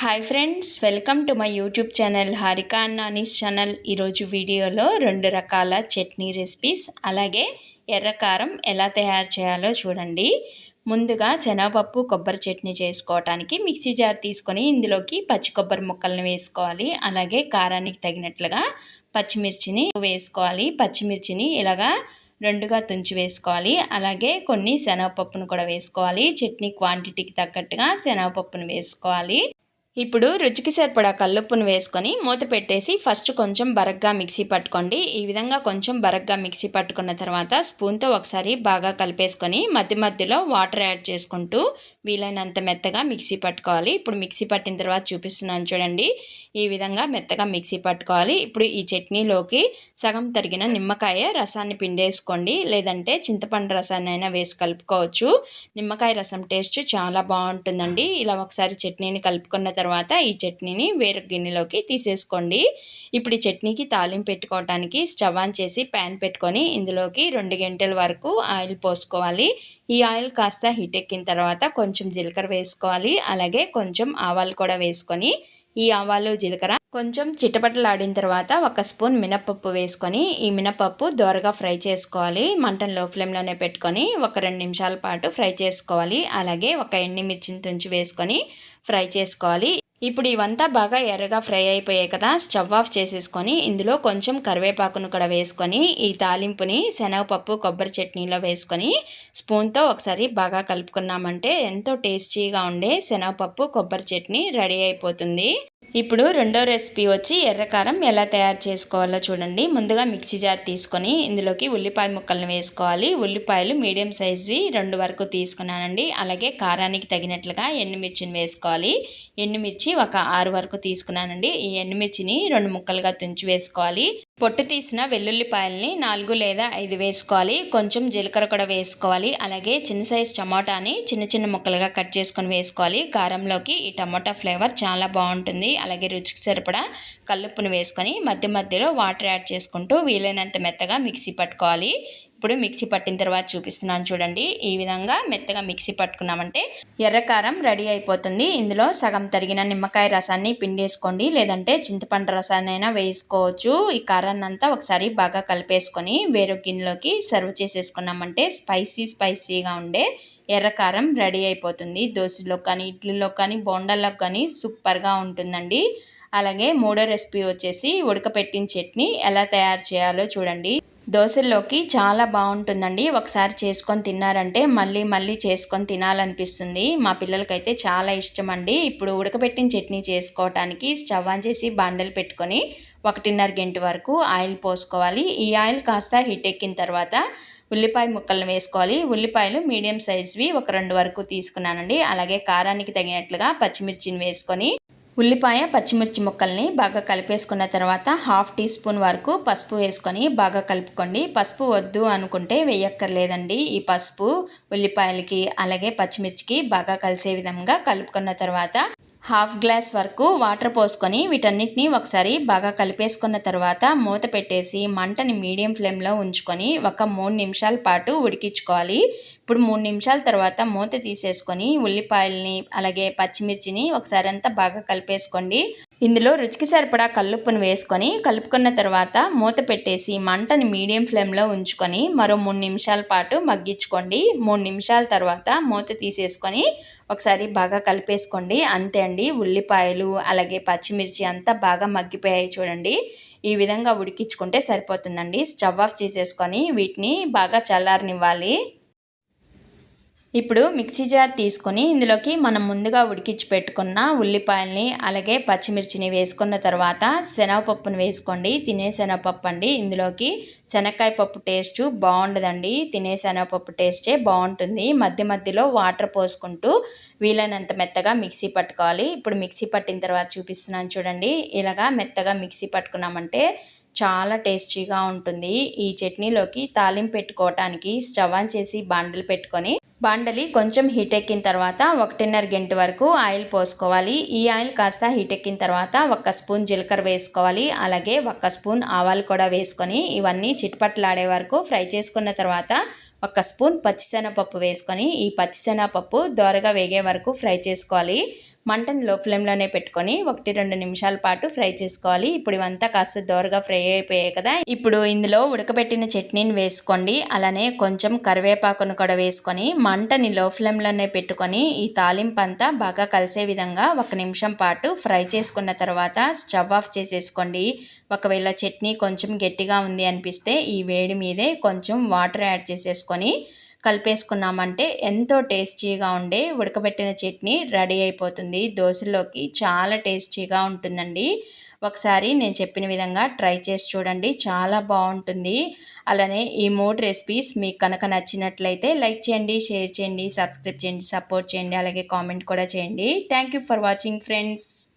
Hi friends welcome to my YouTube channel Harika Nani's channel ఈరోజు వీడియోలో రెండు రకాల చట్నీ రెసిపీస్ అలాగే ఎర్రకారం ఎలా తయారు చేయాలో చూడండి. ముందుగా శనగపప్పు కొబ్బరి చట్నీ చేసుకోవటానికి మిక్సీ జార్ తీసుకొని ఇందులోకి పచ్చి కొబ్బరి ముక్కలను వేసుకోవాలి. అలాగే కారానికి తగినట్లుగా పచ్చిమిర్చిని వేసుకోవాలి. పచ్చిమిర్చిని ఇలాగా రెండుగా తుంచి వేసుకోవాలి. అలాగే కొన్ని శనగపప్పును కూడా వేసుకోవాలి. చట్నీ క్వాంటిటీకి తగ్గట్టుగా శనగపప్పును వేసుకోవాలి. ఇప్పుడు రుచికి సరిపడా కల్లుప్పును వేసుకొని మూత పెట్టేసి ఫస్ట్ కొంచెం బరగ్గా మిక్సీ పట్టుకోండి. ఈ విధంగా కొంచెం బరగ్గా మిక్సీ పట్టుకున్న తర్వాత స్పూన్తో ఒకసారి బాగా కలిపేసుకొని మధ్య మధ్యలో వాటర్ యాడ్ చేసుకుంటూ వీలైనంత మెత్తగా మిక్సీ పట్టుకోవాలి. ఇప్పుడు మిక్సీ పట్టిన తర్వాత చూపిస్తున్నాను చూడండి. ఈ విధంగా మెత్తగా మిక్సీ పట్టుకోవాలి. ఇప్పుడు ఈ చట్నీలోకి సగం తరిగిన నిమ్మకాయ రసాన్ని పిండేసుకోండి. లేదంటే చింతపండు రసాన్ని అయినా వేసి కలుపుకోవచ్చు. నిమ్మకాయ రసం టేస్ట్ చాలా బాగుంటుందండి. ఇలా ఒకసారి చట్నీని కలుపుకున్న తర్వాత ఈ చట్నీని వేరే గిన్నెలోకి తీసేసుకోండి. ఇప్పుడు ఈ చట్నీకి తాలింపు పెట్టుకోవడానికి స్టవ్ ఆన్ చేసి ప్యాన్ పెట్టుకొని ఇందులోకి రెండు గంటల వరకు ఆయిల్ పోసుకోవాలి. ఈ ఆయిల్ కాస్త హీట్ ఎక్కిన తర్వాత కొంచెం జీలకర్ర వేసుకోవాలి. అలాగే కొంచెం ఆవాలు కూడా వేసుకొని ఈ ఆవాలు జీలకర్ర కొంచెం చిటపటలాడిన తర్వాత ఒక స్పూన్ మినపప్పు వేసుకొని ఈ మినపప్పు దోరగా ఫ్రై చేసుకోవాలి. మంటను లో ఫ్లేమ్లోనే పెట్టుకొని ఒక రెండు నిమిషాల పాటు ఫ్రై చేసుకోవాలి. అలాగే ఒక ఎండిమిర్చిని తుంచి వేసుకొని ఫ్రై చేసుకోవాలి. ఇప్పుడు ఇవంతా బాగా ఎర్రగా ఫ్రై అయిపోయాయి కదా స్టవ్ ఆఫ్ చేసేసుకొని ఇందులో కొంచెం కరివేపాకును కూడా వేసుకొని ఈ తాలింపుని శనగపప్పు కొబ్బరి చట్నీలో వేసుకొని స్పూన్తో ఒకసారి బాగా కలుపుకున్నామంటే ఎంతో టేస్టీగా ఉండే శనగపప్పు కొబ్బరి చట్నీ రెడీ అయిపోతుంది. ఇప్పుడు రెండో రెసిపీ వచ్చి ఎర్రకారం ఎలా తయారు చేసుకోవాలో చూడండి. ముందుగా మిక్సీ జార్ తీసుకొని ఇందులోకి ఉల్లిపాయ ముక్కలను వేసుకోవాలి. ఉల్లిపాయలు మీడియం సైజ్వి రెండు వరకు తీసుకున్నానండి. అలాగే కారానికి తగినట్లుగా ఎండుమిర్చిని వేసుకోవాలి. ఎండుమిర్చి ఒక ఆరు వరకు తీసుకున్నానండి. ఈ ఎండుమిర్చిని రెండు ముక్కలుగా తుంచి వేసుకోవాలి. పొట్టు తీసిన వెల్లుల్లిపాయల్ని నాలుగు లేదా ఐదు వేసుకోవాలి. కొంచెం జీలకర్ర కూడా వేసుకోవాలి. అలాగే చిన్న సైజ్ టమాటాని చిన్న చిన్న ముక్కలుగా కట్ చేసుకొని వేసుకోవాలి. కారంలోకి ఈ టమాటా ఫ్లేవర్ చాలా బాగుంటుంది. అలాగే రుచికి సరిపడా కల్లుప్పును వేసుకొని మధ్య మధ్యలో వాటర్ యాడ్ చేసుకుంటూ వీలైనంత మెత్తగా మిక్సీ పట్టుకోవాలి. ఇప్పుడు మిక్సీ పట్టిన తర్వాత చూపిస్తున్నాను చూడండి. ఈ విధంగా మెత్తగా మిక్సీ పట్టుకున్నామంటే ఎర్రకారం రెడీ అయిపోతుంది. ఇందులో సగం తరిగిన నిమ్మకాయ రసాన్ని పిండేసుకోండి. లేదంటే చింతపండు రసాన్ని అయినా వేసుకోవచ్చు. ఈ కారాన్ని అంతా ఒకసారి బాగా కలిపేసుకొని వేరే గిన్నెలోకి సర్వ్ చేసేసుకున్నామంటే స్పైసీ స్పైసీగా ఉండే ఎర్రకారం రెడీ అయిపోతుంది. దోశలో కానీ ఇడ్లీలో కానీ బోండాల్లో కానీ సూపర్గా ఉంటుందండి. అలాగే మూడో రెసిపీ వచ్చేసి ఉడకపెట్టిన చట్నీ ఎలా తయారు చేయాలో చూడండి. దోశల్లోకి చాలా బాగుంటుందండి. ఒకసారి చేసుకొని తిన్నారంటే మళ్ళీ మళ్ళీ చేసుకొని తినాలనిపిస్తుంది. మా పిల్లలకైతే చాలా ఇష్టం అండి ఇప్పుడు ఉడకబెట్టిన చట్నీ చేసుకోవటానికి స్టవ్ ఆన్ చేసి బాండలు పెట్టుకొని ఒకటిన్నర గంట వరకు ఆయిల్ పోసుకోవాలి. ఈ ఆయిల్ కాస్త హీట్ ఎక్కిన తర్వాత ఉల్లిపాయ ముక్కలను వేసుకోవాలి. ఉల్లిపాయలు మీడియం సైజ్వి ఒక రెండు వరకు తీసుకున్నానండి. అలాగే కారానికి తగినట్లుగా పచ్చిమిర్చిని వేసుకొని ఉల్లిపాయ పచ్చిమిర్చి ముక్కల్ని బాగా కలిపేసుకున్న తర్వాత హాఫ్ టీ స్పూన్ వరకు పసుపు వేసుకొని బాగా కలుపుకోండి. పసుపు వద్దు అనుకుంటే వేయక్కర్లేదండి. ఈ పసుపు ఉల్లిపాయలకి అలాగే పచ్చిమిర్చికి బాగా కలిసే విధంగా కలుపుకున్న తర్వాత హాఫ్ గ్లాస్ వరకు వాటర్ పోసుకొని వీటన్నిటిని ఒకసారి బాగా కలిపేసుకున్న తర్వాత మూత పెట్టేసి మంటని మీడియం ఫ్లేమ్లో ఉంచుకొని ఒక మూడు నిమిషాల పాటు ఉడికించుకోవాలి. ఇప్పుడు మూడు నిమిషాల తర్వాత మూత తీసేసుకొని ఉల్లిపాయల్ని అలాగే పచ్చిమిర్చిని ఒకసారి అంతా బాగా కలిపేసుకోండి. ఇందులో రుచికి సరిపడా కల్లుప్పును వేసుకొని కలుపుకున్న తర్వాత మూత పెట్టేసి మంటని మీడియం ఫ్లేమ్లో ఉంచుకొని మరో మూడు నిమిషాల పాటు మగ్గించుకోండి. మూడు నిమిషాల తర్వాత మూత తీసేసుకొని ఒకసారి బాగా కలిపేసుకోండి. అంతే అండి. ఉల్లిపాయలు అలాగే పచ్చిమిర్చి అంతా బాగా మగ్గిపోయాయి చూడండి. ఈ విధంగా ఉడికించుకుంటే సరిపోతుందండి. స్టవ్ ఆఫ్ చేసేసుకొని వీటిని బాగా చల్లారనివ్వాలి. ఇప్పుడు మిక్సీ జార్ తీసుకొని ఇందులోకి మనం ముందుగా ఉడికించి పెట్టుకున్న ఉల్లిపాయల్ని అలాగే పచ్చిమిర్చిని వేసుకున్న తర్వాత శనగపప్పును వేసుకోండి. తినే శనగపప్పు అండి. ఇందులోకి శనక్కాయ పప్పు టేస్ట్ బాగుండదండి. తినే శనగపప్పు టేస్టే బాగుంటుంది. మధ్య మధ్యలో వాటర్ పోసుకుంటూ వీలైనంత మెత్తగా మిక్సీ పట్టుకోవాలి. ఇప్పుడు మిక్సీ పట్టిన తర్వాత చూపిస్తున్నాను చూడండి. ఇలాగా మెత్తగా మిక్సీ పట్టుకున్నామంటే చాలా టేస్టీగా ఉంటుంది. ఈ చట్నీలోకి తాలింపు పెట్టుకోవటానికి స్టవ్ ఆన్ చేసి బాండలు పెట్టుకొని బాండలి కొంచెం హీట్ ఎక్కిన తర్వాత ఒకటిన్నర గంట వరకు ఆయిల్ పోసుకోవాలి. ఈ ఆయిల్ కాస్త హీట్ ఎక్కిన తర్వాత ఒక స్పూన్ జీలకర్ర వేసుకోవాలి. అలాగే ఒక స్పూన్ ఆవాలు కూడా వేసుకొని ఇవన్నీ చిట్పట్లాడే వరకు ఫ్రై చేసుకున్న తర్వాత ఒక స్పూన్ పచ్చిశనగపప్పు వేసుకొని ఈ పచ్చిశనగపప్పు దోరగా వేగే వరకు ఫ్రై చేసుకోవాలి. మంటను లో ఫ్లేమ్లోనే పెట్టుకొని ఒకటి రెండు నిమిషాల పాటు ఫ్రై చేసుకోవాలి. ఇప్పుడు ఇవంతా కాస్త దోరగా ఫ్రై అయిపోయాయి కదా. ఇప్పుడు ఇందులో ఉడకబెట్టిన చట్నీని వేసుకోండి. అలానే కొంచెం కరివేపాకును కూడా వేసుకొని మంటని లో ఫ్లేమ్లోనే పెట్టుకొని ఈ తాలింపు అంతా బాగా కలిసే విధంగా ఒక నిమిషం పాటు ఫ్రై చేసుకున్న తర్వాత స్టవ్ ఆఫ్ చేసేసుకోండి. ఒకవేళ చట్నీ కొంచెం గట్టిగా ఉంది అనిపిస్తే ఈ వేడి మీదే కొంచెం వాటర్ యాడ్ చేసేసుకొని కలిపేసుకున్నామంటే ఎంతో టేస్టీగా ఉండే ఉడకబెట్టిన చట్నీ రెడీ అయిపోతుంది. దోశలోకి చాలా టేస్టీగా ఉంటుందండి. ఒకసారి నేను చెప్పిన విధంగా ట్రై చేసి చూడండి చాలా బాగుంటుంది. అలానే ఈ మూడు రెసిపీస్ మీకు కనుక నచ్చినట్లయితే లైక్ చేయండి షేర్ చేయండి సబ్స్క్రైబ్ చేయండి సపోర్ట్ చేయండి అలాగే కామెంట్ కూడా చేయండి. Thank for watching friends.